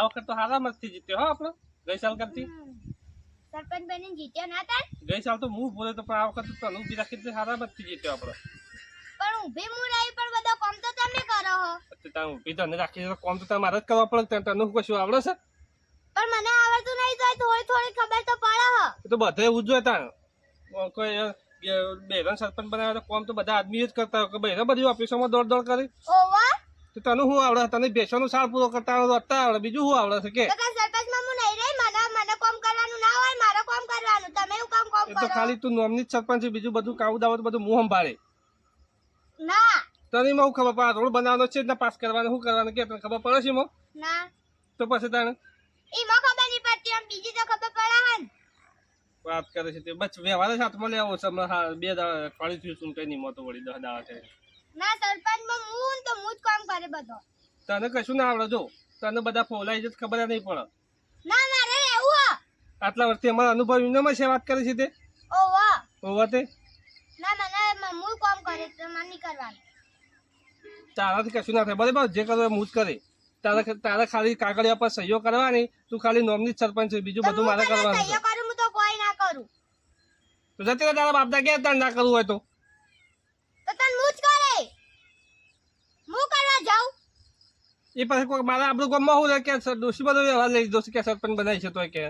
આ વખત તો હારા મસ્તી જીત્યો હો આપણો. ગઈ સાલ કરતી. સરપંચ બનીને જીત્યો ના તાર? ગઈ સાલ તો હું બોલે તો પણ આ વખત તો તને રાખી રાખી હારા મસ્તી જીત્યો આપણો. પણ ઊભી હું રહી પણ બધો કામ તો તમે કરો હો. તો તને ઊભી તને રાખી તો કામ તો તમારે જ કરવા પડે તને તને કશું આવડે છે? પણ મને આવડતું નહીં તો થોડી થોડી ખબર તો પડે હો. તો બધે એવું જ જોઈએ તાણ કોઈ બેરન સરપંચ બનાવે તો કોમ તો બધા આદમી જ કરતા હોય કે બહેરા બધી ઓફિસોમાં દોડ દોડ કરી. ઓવા? તો તને શું આવડે? તને બેસવાનો સાર પૂરો કરતા અત્યારે આવડે. બીજું શું આવડે છે કે? તો ખાલી તું નોમની જ સરપંચ બીજું બધું કાવું દાવત બધું મોહમ ભાડે ના. તને હું ખબર પડે રોડ બનાવવાનો છે ને પાસ કરવાનો શું કરવાનું કે? તને ખબર પડે છે મો ના. તો પછી તને એમાં ખબર નહીં પડતી આમ બીજી તો ખબર પડે હન. વાત કરે છે તે. બસ વ્યવહાર જ હાથમાં લેવો છે. હમણાં બે દાડા અઠવાડિયું થયું શું કઈ નહીં મોતો વળી દહ દાડા છે. ના સરપંચમાં હું તો હું જ કામ કરે બધો. તને કશું ના આવડે? જો તને બધા ફોલાઈ જત ખબર નહીં પડે. ના મારે એવું આટલા વર્ષથી અમારા અનુભવ એમનામાં છે વાત કરે છે તે? ઓવા હોવા તે? ના મને હું કામ કરે તો મને નહીં કરવાનું. તારાથી કશું ના થાય. બરાબર જે કરો હું જ કરે. તારા તારા ખાલી કાગળિયા પર સહીઓ કરવાની તું ખાલી નોમની સરપંચ છે બીજું બધું મારે કરવાનું સહીઓ કરું હું તો કોઈ ના કરું. તો જતી તારા બાપદા ક્યાં તાર ના કરવું હોય તો? તો તને હું જ જાઉં? એ પાસે કોઈ મારા આપણું ગામમાં હું રહે કે સર ડોશી બધો વ્યવહાર લઈ દોશી કે સરપંચ બનાવી છે તો કે.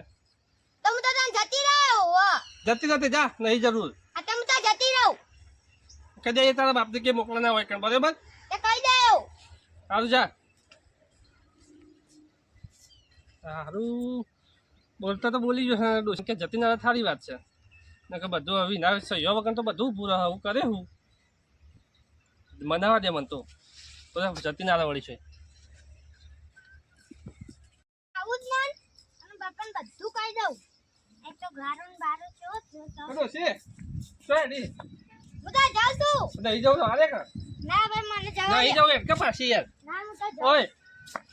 તમે તો ત્યાં જતી રહ્યો હો જતી નથી જા નહીં જરૂર. આ તો તો જતી રહો. કદી એ તારા બાપને કે મોકલવાના હોય કે બરાબર? તે કહી દેવું. સારું જા. સારું બોલતા તો બોલી ગયો ડોશી કે જતી ના થારી વાત છે. ને કે બધું હવે ના સહયો વગર તો બધું પૂરા હું કરે હું. મનાવા દે મને તો. બધા જતી ના વળી છે. આવું જ અને બાપાને બધું કહી દઉં. એક તો ગારો ને બારો કેવો થયો તો ડોશી સોયડી હું તો. જાઉં છું નહીં જવું હારે કા ના ભાઈ મને જવા નહીં દે. જવું પાછી યાર? ના હું તો જાઉં. ઓય.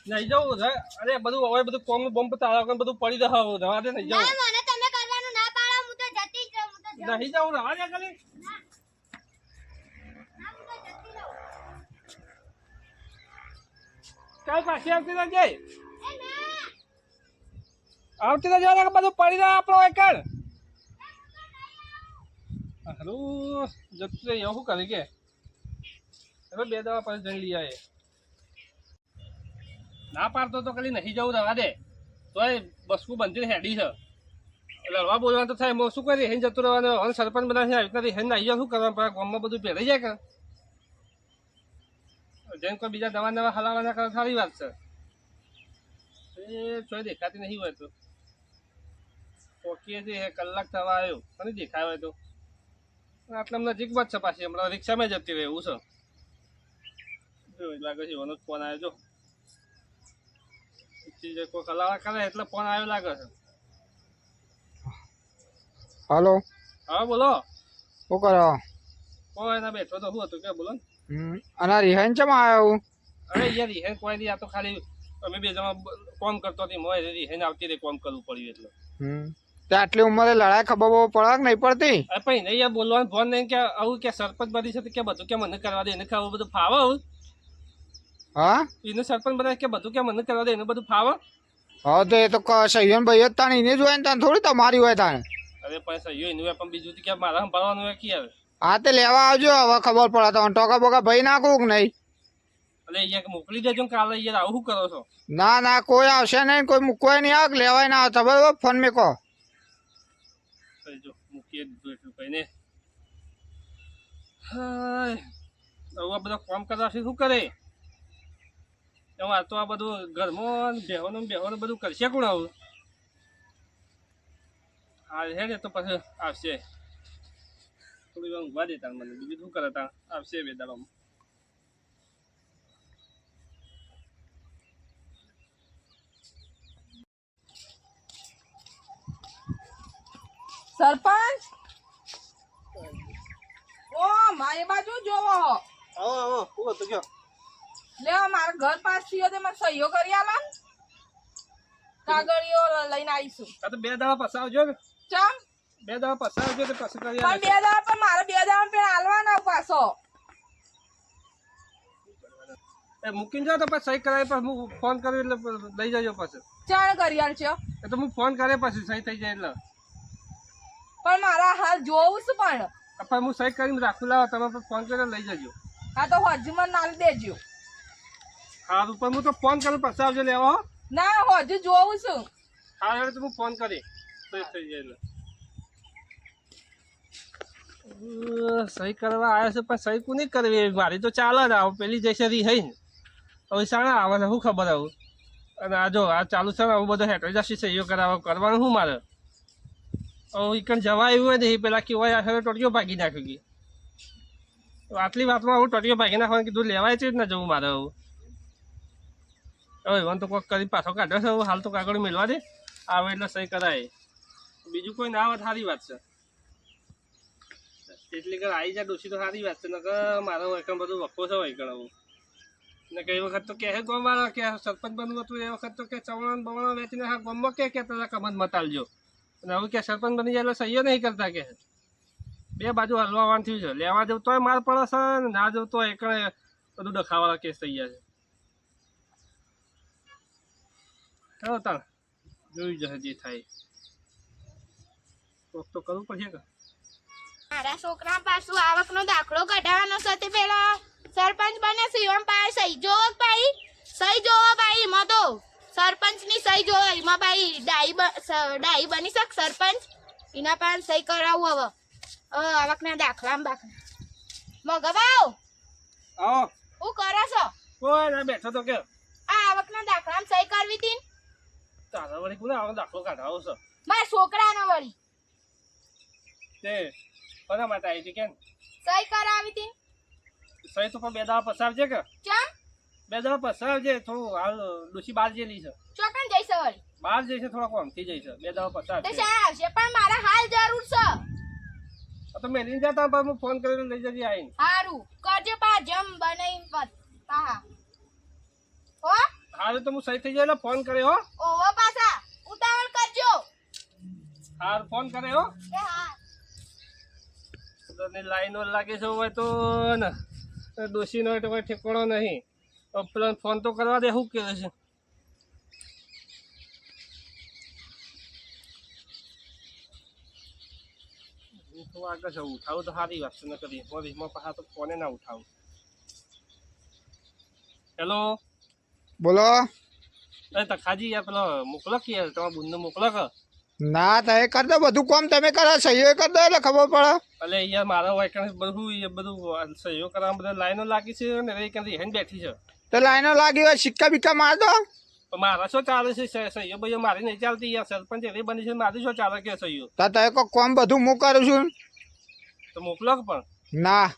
નહીં જવું અરે બધું હવે બધું કોમ બોમ્બ તારા વગર બધું પડી દે નહીં ના જવું મને તમે કરવાનું ના પાડો હું તો જતી જ રહું હું તો જાઉં. નહીં જવું રવા દે ખાલી ના ના હું તો જતી રહું કાલ પાછી આવતી રહેજે જાય આવતી તો જવાના બધું પડી જાય આપણો એકડ હરું જતું રહી એવું શું કરે કે? હવે બે દવા પછી જઈ લઈ આવે ના પાડતો તો ખાલી નહીં જવું રવા દે. તોય બસકું બંધી હેડી છે. લડવા બોલવાનું તો થાય. શું કરી હેન જતું રહેવાનું. હન સરપંચ છે આવી રીતે હેન આવી શું કરવાનું? ગામમાં બધું પહેરાઈ જાય કે? જેમ કોઈ બીજા દવા નવા હલાવવાના કરે સારી વાત છે. એ ચોય દેખાતી નહીં હોય તો. પોકીએ જે કલાક થવા આવ્યો અને દેખાય હોય તો. આટલા નજીક જ છે પાછી હમણાં રિક્ષામાં જતી રહે એવું છે. જો લાગે છે એનો ફોન આવ્યો જો. જે કોઈ કલાક કરે એટલે ફોન આવ્યો લાગે છે. હાલો. હા બોલો. શું કરો? કોઈ બેઠો તો શું હતું કે બોલો ને. અને રિહાઈન ચમ આવ્યો અરે યાર રિહાઈન કોઈ નહીં આ તો ખાલી અમે બે જણા કોમ કરતો હતી મોય રિહાઈન આવતી રહી કોમ કરવું પડ્યું એટલે. હમ. તે આટલી ઉંમરે લડાઈ ખબર બહુ પડે કે નહીં પડતી? અરે પણ નહીં યાર બોલવાનું ફોન નહીં કે આવું કે સરપંચ બધી છે કે બધું કે મને કરવા દે એને આવું બધું ફાવે હા? એનું સરપંચ બધા કે બધું કે મને કરવા દે એને બધું ફાવે? હા તો એ તો સહયોન ભાઈ જ તાણ એને જોઈને તાણ થોડી તમારી હોય તાણ. અરે પણ સહયોન હોય પણ બીજું કે મારા સંભાળવાનું હોય કે યાર? હા તે લેવા આવજો. હવે ખબર પડે. તો ટોકા બોકા ભાઈ નાખું કે નહીં? એટલે અહીંયા કે મોકલી દેજો ને કાલે યાર આવું કરો છો? ના ના કોઈ આવશે નહીં. કોઈ મૂકવાય નહીં આવે લેવાય ના આવતા બરાબર ફોન મેકો કઈ જો મૂકીએ દીધું એટલું હાય. હવે આ બધા કામ કરવાથી શું કરે? એવું આ તો આ બધું ઘરમાં ને બેહોનું બેહોનું બધું કરશે કોણ આવું? હા હે ને તો પછી આવશે. થોડી વાર ઊંઘવા દેતા મને. બીજું શું કરતા આવશે બે દાડામાં સરપંચ! ઓ મારી બાજુ જોવો. આવો આવો શું તો કયો લે મારા ઘર પાસ થયો તે મને સહીઓ કરી આલા ને. કાગળિયો લઈને આવીશું. આ તો બે દાડા પછી આવજો ને ચમ? બે દાડા પસાર આવજો તો પછી કરી પણ બે દાડા પણ મારે બે દાડા પણ હાલવાના પાછો. એ મૂકીને જાવ તો પછી સહી કરાવી પછી હું ફોન કર્યો એટલે લઈ જજો પછી. ચાણ કરી છો. એ તો હું ફોન કરે પછી સહી થઈ જાય એટલે. પણ મારા હાલ જોવું છું પણ. પણ હું સહી કરીને રાખું લાવો તમે ફોન કરીને લઈ જજો. હા તો હજુ મને નાલ દેજો. સારું પણ હું તો ફોન કરું પછી આવજો લેવા હો. ના હજુ જોઉં છું. હા એટલે તો હું ફોન કરી સહી થઈ જાય એટલે. સહી કરવા આવ્યા છે, પણ સહી કોની કરવી? મારી તો ચાલે જ, આવું પેલી જૈસે રી હઈ ને. હવે શાણા આવે ને શું ખબર આવું? અને આ જો, આ ચાલુ છે ને, આવું બધું હેઠળ જશે સહીઓ કરાવવા કરવાનું શું મારે? હવે ઈકણ જવા એવું હોય ને, એ પેલા કેવાય, આ ટોટીઓ ભાગી નાખ્યું ગઈ. આટલી વાતમાં હું ટોટીઓ ભાગી નાખવાનું કીધું, લેવાય છે જ ના જવું મારે હવે. હવે એવું તો કોઈક કરી પાછો કાઢ્યો છે હાલ તો કાગળ મેળવા દે. આવે એટલે સહી કરાય. બીજું કોઈ ના આવે સારી વાત છે. એટલી કર આવી જાય ડોસી તો સારી વાત છે. નકર મારો એકમ બધું વખો છે એકણ આવું ને કઈ વખત તો કહે ગોમ વાળા કે સરપંચ બનવું હતું, એ વખત તો કે ચવણ બવણ વેચીને હા ગોમમાં કે કે તારા કમંદ મતાલજો અને હવે કે સરપંચ બની જાય એટલે સહીઓ નહીં કરતા કે. બે બાજુ હલવાવાનું થયું છે. લેવા જવું તોય માર પડે છે ને ના જવું તો એકણે બધું ડખાવાળા કેસ થઈ ગયા છે. ચાલો તાણ. જોઈ જશે જે થાય. તો કરવું પડશે કે? મારા છોકરા પાછું આવકનો દાખલો કઢાવવાનો છે તે પેલા. સરપંચ બને છે એમ પાસે સહી જોવો ભાઈ? સહી જોવો ભાઈ એમાં તો સરપંચની સહી જોવો એમાં ભાઈ ડાઈ ડાઈ બની શક સરપંચ? એના પાસે સહી કરાવું હવે. આવકના દાખલા બાખલા મગવાઓ આવો. હું કરો છો? કોઈ ના બેઠો તો કે આ આવકના દાખલામાં સહી કરવી હતી? તારા વળી કોને આવો દાખલો કાઢાવો છો? મારા છોકરાનો વળી. તે કોના માટે આવી હતી કેમ? સહી કરાવી હતી ને? સહી તો પણ બે દાવા પસાવજે કે? ચમ? બે દાવા પસાવજે થોડું હાલ ડોસી બહાર જેલી છે. ચોકન જઈશ વળી. બહાર જઈશ થોડા કોમ થઈ જઈશ બે દાવા તે પસાવજે શા આવશે પણ મારા હાલ જરૂર છે. આ તો મેલીન જતા પણ હું ફોન કરીને લઈ જજે આવીને. હારું કરજો પા જમ બનાઈ પત પા હો? હાલ તો હું સહી થઈ જાય ફોન કર્યો હો. ઓવો પાછા ઉતાવળ કરજો. હાર ફોન કરે હો. બધાની લાઈનો લાગે છે હોય તો ને. હોય તો કોઈ ઠેકાણો નહીં. પેલા ફોન તો કરવા દે શું કહેવાય છે? તો આગળ જવું ઉઠાવું તો સારી વાત છે ન કરી મોરીમાં પાછા તો ફોને ના ઉઠાવું. હેલો બોલો. અરે તખાજી યાર પેલો મોકલો કે યાર તમારા બુનને મોકલો કે? ના તમે કરી દો બધું કામ તમે કરો સહયોગ કરી દો એટલે ખબર પડે. એટલે યાર મારા વાયકણ બધું એ બધું સહયોગ કરવા બધા લાઈનો લાગી છે ને એ કંઈ હેન બેઠી છે. તો લાઈનો લાગી હોય સિક્કા બિક્કા માર દો. મારા શું ચાલે છે સહયોગ ભાઈ મારી નહીં ચાલતી યાર સરપંચ એવી બની છે મારી શું ચાલે કે સહયોગ તો તમે કોઈ કામ બધું હું કરું છું. તો મોકલો પણ? ના.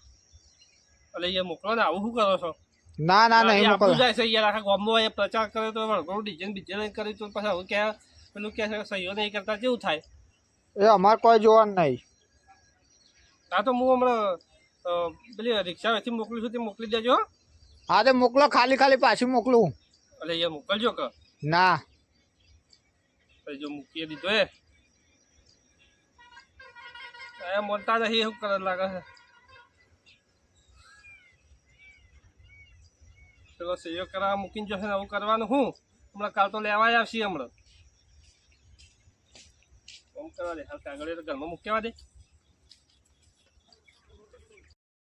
એટલે એ મોકલો ને આવું શું કરો છો? ના ના નહીં મોકલો જાય છે યાર આખા ગામમાં એ પ્રચાર કરે તો વળગોળ ડિઝાઇન નહીં કરી તો પછી હવે કે પેલું કે સહીઓ નહીં કરતા કેવું થાય? એ અમારે કોઈ જોવાનું નહીં. હા તો હું હમણાં પેલી રિક્ષા વેથી મોકલું છું તે મોકલી દેજો હા. તો મોકલો ખાલી ખાલી પાછી મોકલું. એટલે એ મોકલજો કે. ના. જો મૂકી દીધો એ. એ મોલતા નહીં એવું કરે લાગે છે? પેલો સહયોગ કરવા મૂકીને જશે ને આવું કરવાનું હું? હમણાં કાલ તો લેવાય આવશે હમણાં. આમ કરવા દે હાલ કાગળ તો ઘરમાં મૂકવા દે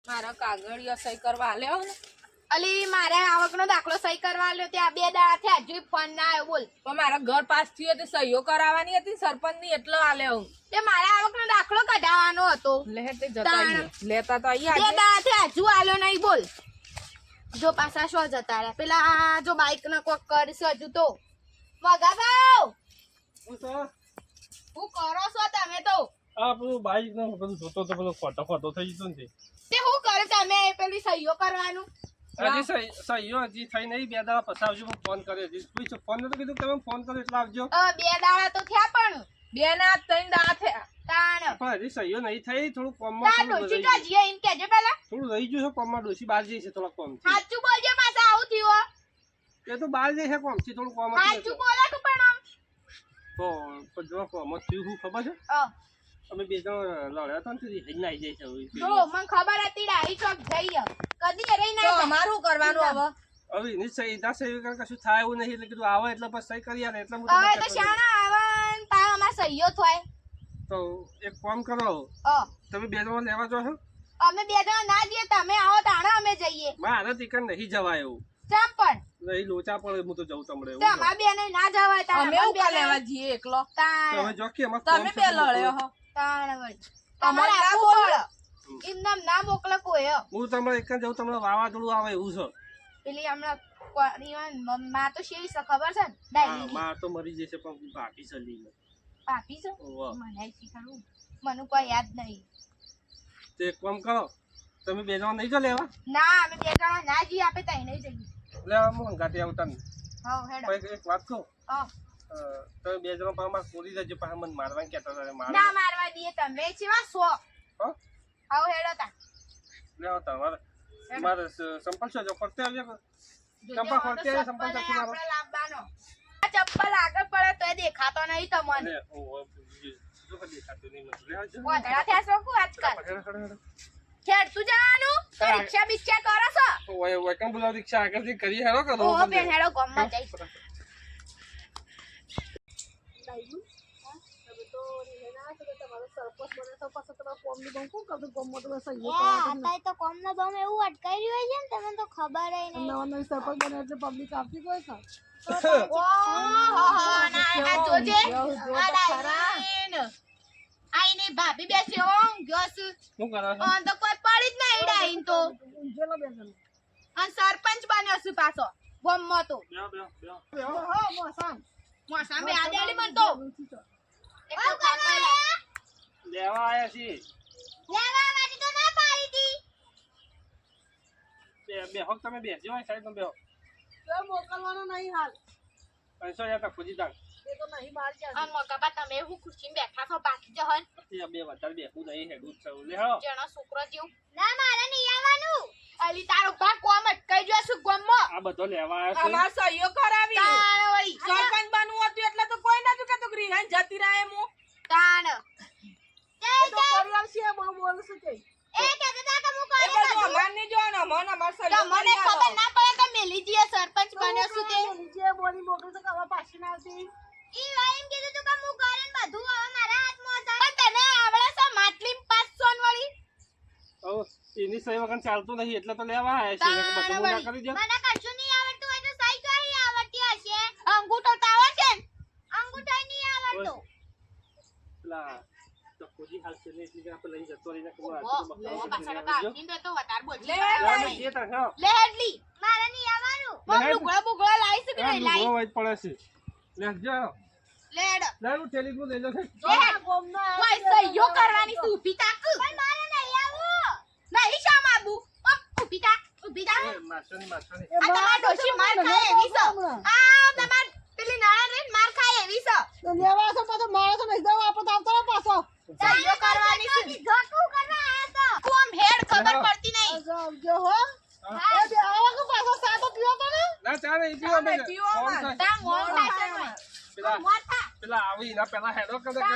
મારા કાગળિયો સહી કરવા આલ્યો ને? અલી મારે આવકનો દાખલો સહી કરવા આલ્યો. ત્યાં બે દાડા થયા હજુ ફોન ના આવ્યો બોલ. પણ મારા ઘર પાસ થયો તે સહીઓ કરાવવાની હતી સરપંચની એટલે આલ્યો તે મારા આવકનો દાખલો કઢાવવાનો હતો. લે તે જતા લેતા તો બે અહીંયા દાડા થયા હજુ આલ્યો નહીં બોલ. જો પાછા શો જતા રહ્યા? પેલા જો બાઈક ના કોક કરશે હજુ તો. મગાભાવ હું તો હું કરો છો તમે તો? આ પેલું બાઈક નો બધું જોતો તો પેલો ખોટો ખોટો થઈ જતો ને તે. હું કરે તમે પેલી સહીઓ કરવાનું? હજી સહીઓ હજી થઈ નહીં બે દાડા પસાવજો હું ફોન કર્યો હજી. પૂછો ફોન નતો કીધું તમે ફોન કરો એટલે આવજો. બે દાડા તો થયા પણ. બે ના ત્રણ દાડા થયા. પણ હજી સહીઓ નહીં થઈ થોડું કોમમાં એમ કેજો પેલા. થોડું રહી ગયું છે કોમમાં ડોસી બહાર જઈ છે થોડા કોમ સાચું બોલજો પાછા આવું થયું એ તો બહાર જઈ છે કોમથી થોડું કોમ સાચું બોલો તું પણ આમ. તો જો કોમ થયું હું ખબર છે? હા. અમે બે જણ લડ્યા તો ને તું હેડ નાઈ જાય છે હવે. જો મને ખબર હતી ડાઈ ચોક જઈ કદી રહી તો ના અમારું કરવાનું હવે? હવે એની સહી ના સહી વગર કશું થાય એવું નહીં એટલે કીધું આવે એટલે બસ સહી કરી આલે એટલે હું હવે તો શાણા આવન પા અમાર સહીઓ થાય. તો એક કામ કરો હા. તમે બે જણા લેવા જો છો? અમે બે જણા ના જઈએ તમે આવો તાણા અમે જઈએ. મારે તીકન નહીં જવાય એવું. ચમ પણ. નહીં લોચા પડે હું તો જઉં તમને તમાર બેને ના જવાય તાણે અમે અમાર એવું કા બેને- લેવા જઈએ એકલો તમે જો કે તમે બે લડ્યો હો. તાણ. તમારે બોલો. ના મોકલે કોઈ હો. હું તમને એક જ જઉં તમને વાવાઝોડું આવે એવું છે. પેલી હમણાં મ- તો શેવી છે ખબર છે ડાયરી માં તો મરી જશે પણ ભાભી સલી પાપી છે? મને શીખવાડું મને કોઈ યાદ નહીં. તે કોમ કરો તમે બે જણા નહીં જો લેવા? ના અમે બે જણા ના જઈએ આપણે તઈ નહીં જઈએ. લેવા હું હંગાતી આવું તને પણ એક- એક વાત કહું? તમે બે જણા પાછા મારે કોરી જજો પાછા મને મારવાનું કહેતા હતા ના મારવા. દઈએ તમે જેવા સો હો? હેડો તા. લેવા તમારે મારે સ- જો ફરતે આવજો જોજો, ચંપા આ તો ફરતે આવે, ચપ્પલ લાવવાનો. આગળ પડે તો દેખાતો નહીં તમને. દેખાતું નહીં આજકાલ હેડો, તું જવાનું હા. રિક્ષા બિક્ષા કરો છો? ઓય, ઓય, કેમ બોલાવો રિક્ષા? આગળથી કરી હેડો કરો ઓ બેન હેડો ગામમાં જઈશ. અત્યારે તો કોમનો એવું અટકાઈ રહ્યું છે ને તમને તો ખબર ય નહીં. ઓહો, ના, આ જોજે. આ ડાઈન. આ એની ભાભી બેસી ગયો છે. શું કરો છો? તો કોઈ પડી જ નહીં ડાઈન તો અન સરપંચ બન્યો છું પાછો ગામમાં તો બેહો, બેહો, બેહો. મોસામ બે આદેલી મન તો. લેવા આયા છી લેવા માટે તો ના પાડી દી બે બેહો તમે બેસી હોય સાઈડમાં બેહો પૈસો યા તો ખુજી તાણ. અને મોટાબા તમે હું ખુરશીમાં બેઠા છો બાકી જ હન. પછી આ બે વધારે બેહવું નહીં હેડું છે. લે હો. જણો છોકરો જેવું. ના મારે નહીં આવવાનું. અલી તારો ભાગ કોમ અટકાઈ ગયો છું ગમમો. આ બધો લેવા આવ્યો છે. અમાર સહીઓ કરાવી. તાણ વળી. સરપંચ બનવું હતું એટલે તો કોઈ નતું કેતું ગૃહિણી જતી રહે મુ તાણ. એ કહેતા હતા કે હું એ કરી બધું અમાર નહીં જોવાનું અમાર અમાર તો સહીઓ મને કરી ખબર ના પડે કે મેલી જીએ સરપંચ બન્યો છું તે. ઈ વાઈમ કીધું તું કે હું કરીને બધું હવે મારા હાથમાં હતા પણ તને આવડે છે માટલી પાંચસો વળી? હવે એની સહી વગર ચાલતું નહીં એટલે તો લેવા આયા છે. એટલે બધું ના કરી દઉં મને કશું નહીં આવડતું હોય તો સહી તો અહીં આવડતી હશે. અંગૂઠો તો આવે છે અંગૂઠો નહીં આવડતો. લા તો ખુજી હાલ છે ને એટલે કે આપણે લઈ જતો રહીને ઓ, આ ઓ, પાછળ કે કાઢીને તો વધારે બોલજી. લે, લે. લે હેડલી. મારે નહીં આવવાનું. મમ લુગડો બુગડો લાવી છે કે નહીં? વાઈટ પડે છે. લેજો. હેડો. લે હેડ લે હું ટેલિફોન લઈ લો છે કોઈ સહીઓ કરવાની છે ઊભી તાક મારે નહીં આવવું નહીં ઊભી તાક ઊભી તાક એ મારશોની, મારશોની. આ તમાર ડોશી માર ખાય એવી છે આ તમાર પેલી નાણા લઈને માર ખાય એવી છે સહીઓ કરવાની છે. જોતું કરવા આયા તો તું હેડ ખબર પડતી નહીં. ના ચાલે ઈ પીવો અમે બેન. પીવો ફોનમાં. થાય. તાર મોં થાય છે પેલા મોં થા પેલા આવી પેલા હેડો કદાચ